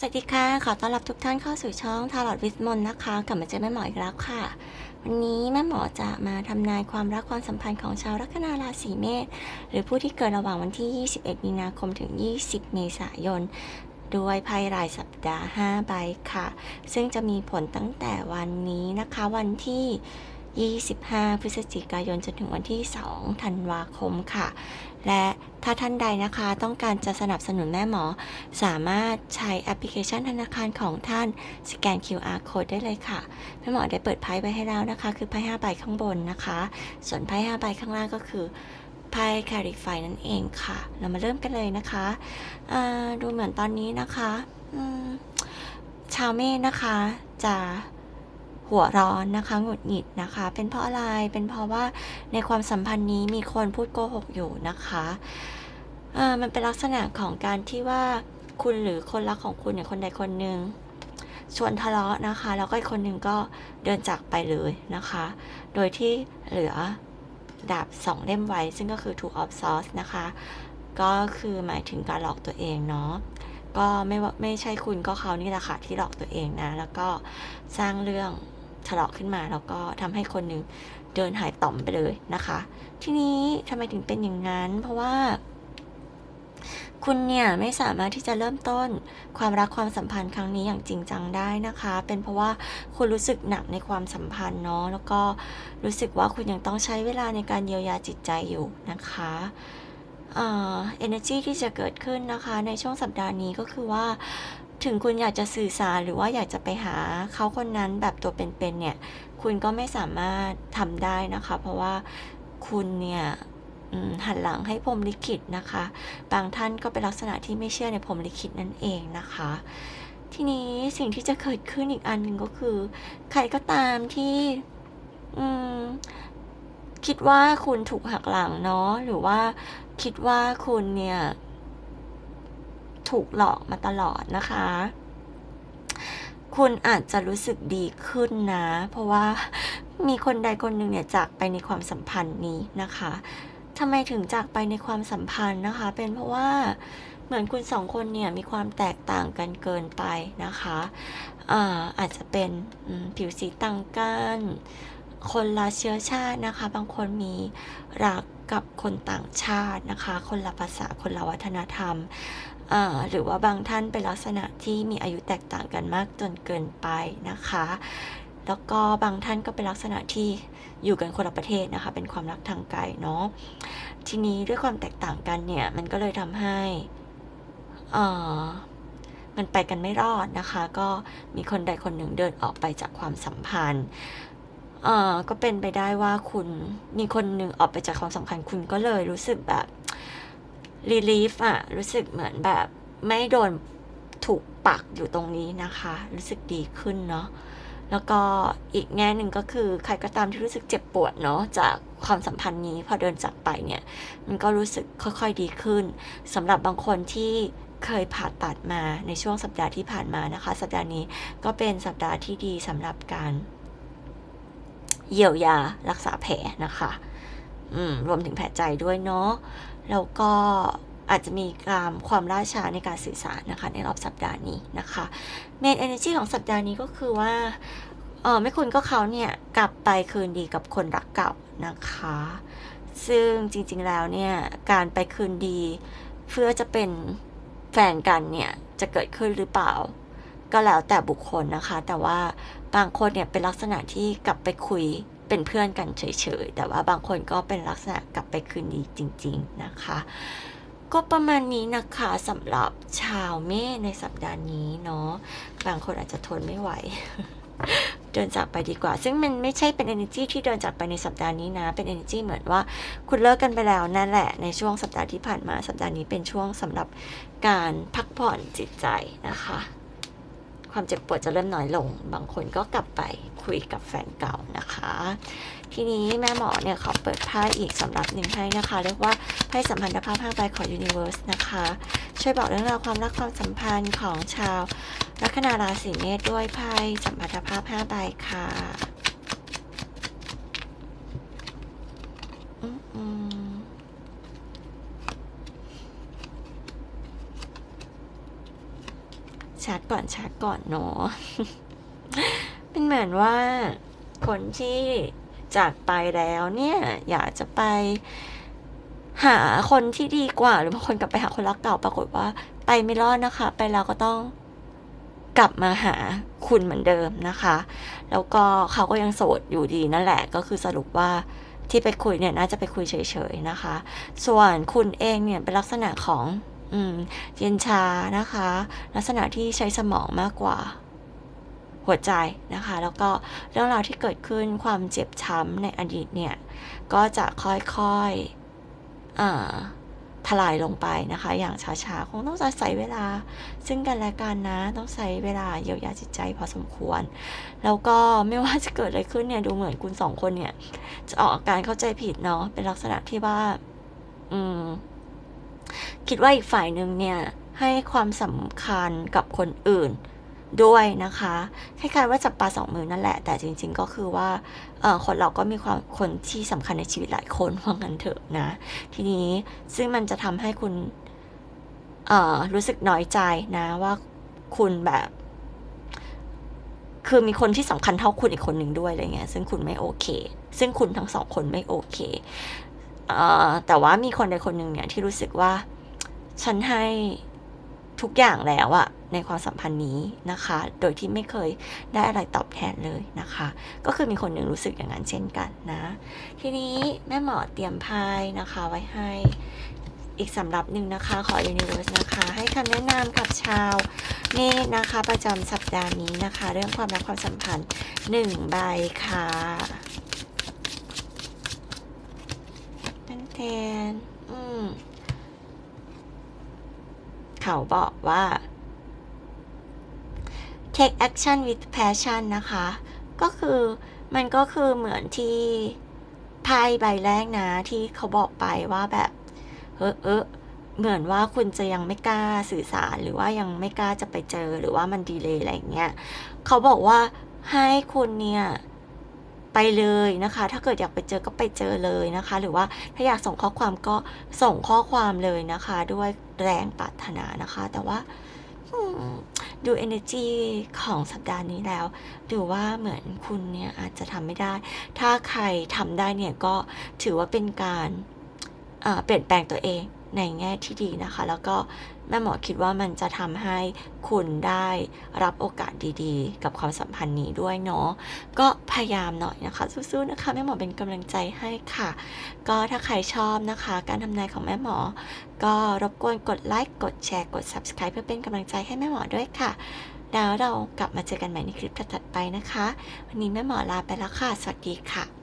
สวัสดีค่ะ ขอต้อนรับทุกท่านเข้าสู่ช่องทารอดวิสมนนะคะ กลับมาเจอแม่หมออีกแล้วค่ะ วันนี้แม่หมอจะมาทำนายความรักความสัมพันธ์ของชาวลัคนาราศีเมษหรือผู้ที่เกิดระหว่างวันที่ 21 มีนาคมถึง 20 เมษายน ด้วยไพ่รายสัปดาห์ 5 ใบค่ะ ซึ่งจะมีผลตั้งแต่วันนี้นะคะวันที่ 25 พฤศจิกายนจนถึงวันที่ 2 ธันวาคมค่ะ และถ้าท่านใดนะคะต้องการจะสนับสนุนแม่หมอ สามารถใช้แอปพลิเคชันธนาคารของท่านสแกน QR code ได้เลยค่ะ แม่หมอได้เปิดไพ่ไปให้แล้วนะคะ คือไพ่5ใบข้างบนนะคะ ส่วนไพ่5ใบข้างล่างก็คือไพ่คาริฟายนั่นเองค่ะ เรามาเริ่มกันเลยนะคะดูเหมือนตอนนี้นะคะชาวเมษนะคะจะ หัวร้อนนะคะ หงุดหงิดนะคะ เป็นเพราะอะไร เป็นเพราะว่าในความสัมพันธ์นี้มีคนพูดโกหกอยู่นะคะมันเป็นลักษณะของการที่ว่าคุณหรือคนรักของคุณเนี่ยคนใดคนหนึ่งชวนทะเลาะนะคะ แล้วก็อีกคนหนึ่งก็เดินจากไปเลยนะคะ โดยที่เหลือดาบสองเล่มไว้ ซึ่งก็คือ two of swords นะคะ ก็คือหมายถึงการหลอกตัวเองเนาะก็ไม่ไม่ใช่คุณก็เขานี่แหละค่ะที่หลอกตัวเองนะ แล้วก็สร้างเรื่อง ทะเลาะขึ้นมาแล้วก็ทำให้คนหนึ่งเดินหายต่อมไปเลยนะคะ ทีนี้ทำไมถึงเป็นอย่างนั้น เพราะว่า คุณเนี่ยไม่สามารถที่จะเริ่มต้นความรักความสัมพันธ์ครั้งนี้อย่างจริงจังได้นะคะ เป็นเพราะว่าคุณรู้สึกหนักในความสัมพันธ์เนาะแล้วก็รู้สึกว่าคุณยังต้องใช้เวลาในการเยียวยาจิตใจอยู่นะคะเอ่อ energy ที่จะเกิดขึ้นนะคะ ในช่วงสัปดาห์นี้ก็คือว่า ถึงคุณอยากจะสื่อสารหรือว่าอยากจะไปหาเขาคนนั้นแบบตัวเป็นๆเนี่ย คุณก็ไม่สามารถทำได้นะคะ เพราะว่าคุณเนี่ยหันหลังให้พรมลิขิตนะคะ บางท่านก็เป็นลักษณะที่ไม่เชื่อในพรมลิขิตนั่นเองนะคะ ทีนี้สิ่งที่จะเกิดขึ้นอีกอันหนึ่งก็คือ ใครก็ตามที่คิดว่าคุณถูกหักหลังเนาะหรือว่าคิดว่าคุณเนี่ย ถูกหลอกมาตลอดนะคะ คุณอาจจะรู้สึกดีขึ้นนะ เพราะว่ามีคนใดคนหนึ่งเนี่ยจากไปในความสัมพันธ์นี้นะคะทำไมถึงจากไปในความสัมพันธ์นะคะ เป็นเพราะว่าเหมือนคุณสองคนเนี่ยมีความแตกต่างกันเกินไปนะคะอาอาจจะเป็นผิวสีต่างกันคนละเชื้อชาตินะคะ บางคนมีรักกับคนต่างชาตินะคะ คนละภาษาคนละวัฒนธรรม หรือว่าบางท่านเป็นลักษณะที่มีอายุแตกต่างกันมากจนเกินไปนะคะ แล้วก็บางท่านก็เป็นลักษณะที่อยู่กันคนละประเทศนะคะ เป็นความรักทางไกลเนาะ ทีนี้ด้วยความแตกต่างกันเนี่ย มันก็เลยทำให้อ่อมันไปกันไม่รอดนะคะ ก็มีคนใดคนหนึ่งเดินออกไปจากความสัมพันธ์เออก็เป็นไปได้ว่าคุณมีคนหนึ่งออกไปจากความสัมพันธ์คุณก็เลยรู้สึกแบบ รีลีฟอะรู้สึกเหมือนแบบไม่โดนถูกปักอยู่ตรงนี้นะคะ รู้สึกดีขึ้นเนาะแล้วก็อีกแง่หนึ่งก็คือใครก็ตามที่รู้สึกเจ็บปวดเนาะจากความสัมพันธ์นี้พอเดินจากไปเนี่ย มันก็รู้สึกค่อยๆดีขึ้นสำหรับบางคนที่เคยผ่าตัดมาในช่วงสัปดาห์ที่ผ่านมานะคะ สัปดาห์นี้ก็เป็นสัปดาห์ที่ดีสำหรับการเยียวยารักษาแผลนะคะ อืมรวมถึงแผลใจด้วยเนาะ แล้วก็อาจจะมีการความล่าช้าในการสื่อสารนะคะในรอบสัปดาห์นี้นะคะเมน energy ของสัปดาห์นี้ก็คือว่าเออไม่คุณก็เขาเนี่ยกลับไปคืนดีกับคนรักเก่านะคะ ซึ่งจริงๆแล้วเนี่ยการไปคืนดีเพื่อจะเป็นแฟนกันเนี่ยจะเกิดขึ้นหรือเปล่า ก็แล้วแต่บุคคลนะคะ แต่ว่าบางคนเนี่ยเป็นลักษณะที่กลับไปคุย เป็นเพื่อนกันเฉยๆ แต่ว่าบางคนก็เป็นลักษณะกลับไปคืนดีจริง ๆ นะคะ ก็ประมาณนี้นะคะสำหรับชาวเมษในสัปดาห์นี้เนาะบางคนอาจจะทนไม่ไหวเดินจากไปดีกว่า ซึ่งมันไม่ใช่เป็น energy ที่เดินจากไปในสัปดาห์นี้นะ เป็น energy เหมือนว่าคุณเลิกกันไปแล้วนั่นแหละ ในช่วงสัปดาห์ที่ผ่านมา สัปดาห์นี้เป็นช่วงสำหรับการพักผ่อนจิตใจนะคะ ความเจ็บปวดจะเริ่มน้อยลง บางคนก็กลับไปคุยกับแฟนเก่านะคะ ทีนี้แม่หมอเนี่ยเขาเปิดไพ่อีกสำหรับหนึ่งให้นะคะ เรียกว่าไพ่สัมพันธภาพห้าใบของยูนิเวอร์สนะคะ ช่วยบอกเรื่องราวความรักความสัมพันธ์ของชาวลัคนาราศีเมษด้วยไพ่สัมพันธภาพห้าใบค่ะอืมอืม ชชักก่อนชักก่อนเนาะเป็นเหมือนว่าคนที่จากไปแล้วเนี่ย อยากจะไปหาคนที่ดีกว่า หรือบางคนกลับไปหาคนรักเก่าปรากฏว่า ไปไม่รอดนะคะ ไปแล้วก็ต้องกลับมาหาคุณเหมือนเดิมนะคะ แล้วก็เขาก็ยังโสดอยู่ดีนั่นแหละ ก็คือสรุปว่าที่ไปคุยเนี่ยน่าจะไปคุยเฉยๆนะคะ ส่วนคุณเองเนี่ยเป็นลักษณะของ อืม เย็นชานะคะ ลักษณะที่ใช้สมองมากกว่า หัวใจนะคะ แล้วก็เรื่องราวที่เกิดขึ้นความเจ็บช้ำในอดีตเนี่ย ก็จะค่อยๆอ่าทลายลงไปนะคะ อย่างช้าๆ คงต้องอาศัยเวลา ซึ่งกันและกันนะ ต้องใช้เวลาเยียวยาจิตใจพอสมควร แล้วก็ไม่ว่าจะเกิดอะไรขึ้นเนี่ย ดูเหมือนคุณสองคนเนี่ย จะออกอาการเข้าใจผิดเนาะ เป็นลักษณะที่ว่า อืม คิดว่าอีกฝ่ายหนึ่งเนี่ยให้ความสำคัญกับคนอื่นด้วยนะคะคล้ายๆว่าจับปลาสองมือนั่นแหละ แต่จริง ๆ ก็คือว่าคนเราก็มีความคนที่สำคัญในชีวิตหลายคนว่างั้นเถอะนะ ทีนี้ซึ่งมันจะทำให้คุณรู้สึกน้อยใจนะว่าคุณแบบ คือมีคนที่สำคัญเท่าคุณอีกคนหนึ่งด้วยอะไรเงี้ยซึ่งคุณไม่โอเค ซึ่งคุณทั้งสองคนไม่โอเค แต่ว่ามีคนใดคนหนึ่งเนี่ยที่รู้สึกว่าฉันให้ทุกอย่างแล้วอะในความสัมพันธ์นี้นะคะ โดยที่ไม่เคยได้อะไรตอบแทนเลยนะคะ ก็คือมีคนหนึ่งรู้สึกอย่างนั้นเช่นกันนะ ทีนี้แม่หมอเตรียมไพ่นะคะ ไว้ให้อีกสำหรับหนึ่งนะคะ ขอ Universe นะคะ ให้คำแนะนำกับชาวเมษนะคะประจำสัปดาห์นี้นะคะ เรื่องความรักความสัมพันธ์หนึ่งใบค่ะเป็น แทน อืม เขาบอกว่า take action with passion นะคะ ก็คือมันก็คือเหมือนที่ไพ่ใบแรกนะ ที่เขาบอกไปว่าแบบเออเออเหมือนว่าคุณจะยังไม่กล้าสื่อสารหรือว่ายังไม่กล้าจะไปเจอหรือว่ามันดีเลยอะไรเงี้ย เขาบอกว่าให้คุณเนี่ย ไปเลยนะคะ ถ้าเกิดอยากไปเจอก็ไปเจอเลยนะคะ หรือว่าถ้าอยากส่งข้อความก็ส่งข้อความเลยนะคะ ด้วยแรงปรารถนานะคะ แต่ว่าดู energy ของสัปดาห์นี้แล้ว ดูว่าเหมือนคุณเนี่ยอาจจะทำไม่ได้ ถ้าใครทำได้เนี่ยก็ถือว่าเป็นการเปลี่ยนแปลงตัวเอง ในแง่ที่ดีนะคะ แล้วก็แม่หมอคิดว่ามันจะทำให้คุณได้รับโอกาสดีๆ กับความสัมพันธ์นี้ด้วยเนาะก็พยายามหน่อยนะคะสู้ๆนะคะแม่หมอเป็นกำลังใจให้ค่ะ ก็ถ้าใครชอบนะคะ การทำนายของแม่หมอ ก็รบกวนกดไลค์กดแชร์กด subscribe เพื่อเป็นกำลังใจให้แม่หมอด้วยค่ะแล้วเรากลับมาเจอกันใหม่ในคลิปถัดไปนะคะ วันนี้แม่หมอลาไปแล้วค่ะ สวัสดีค่ะ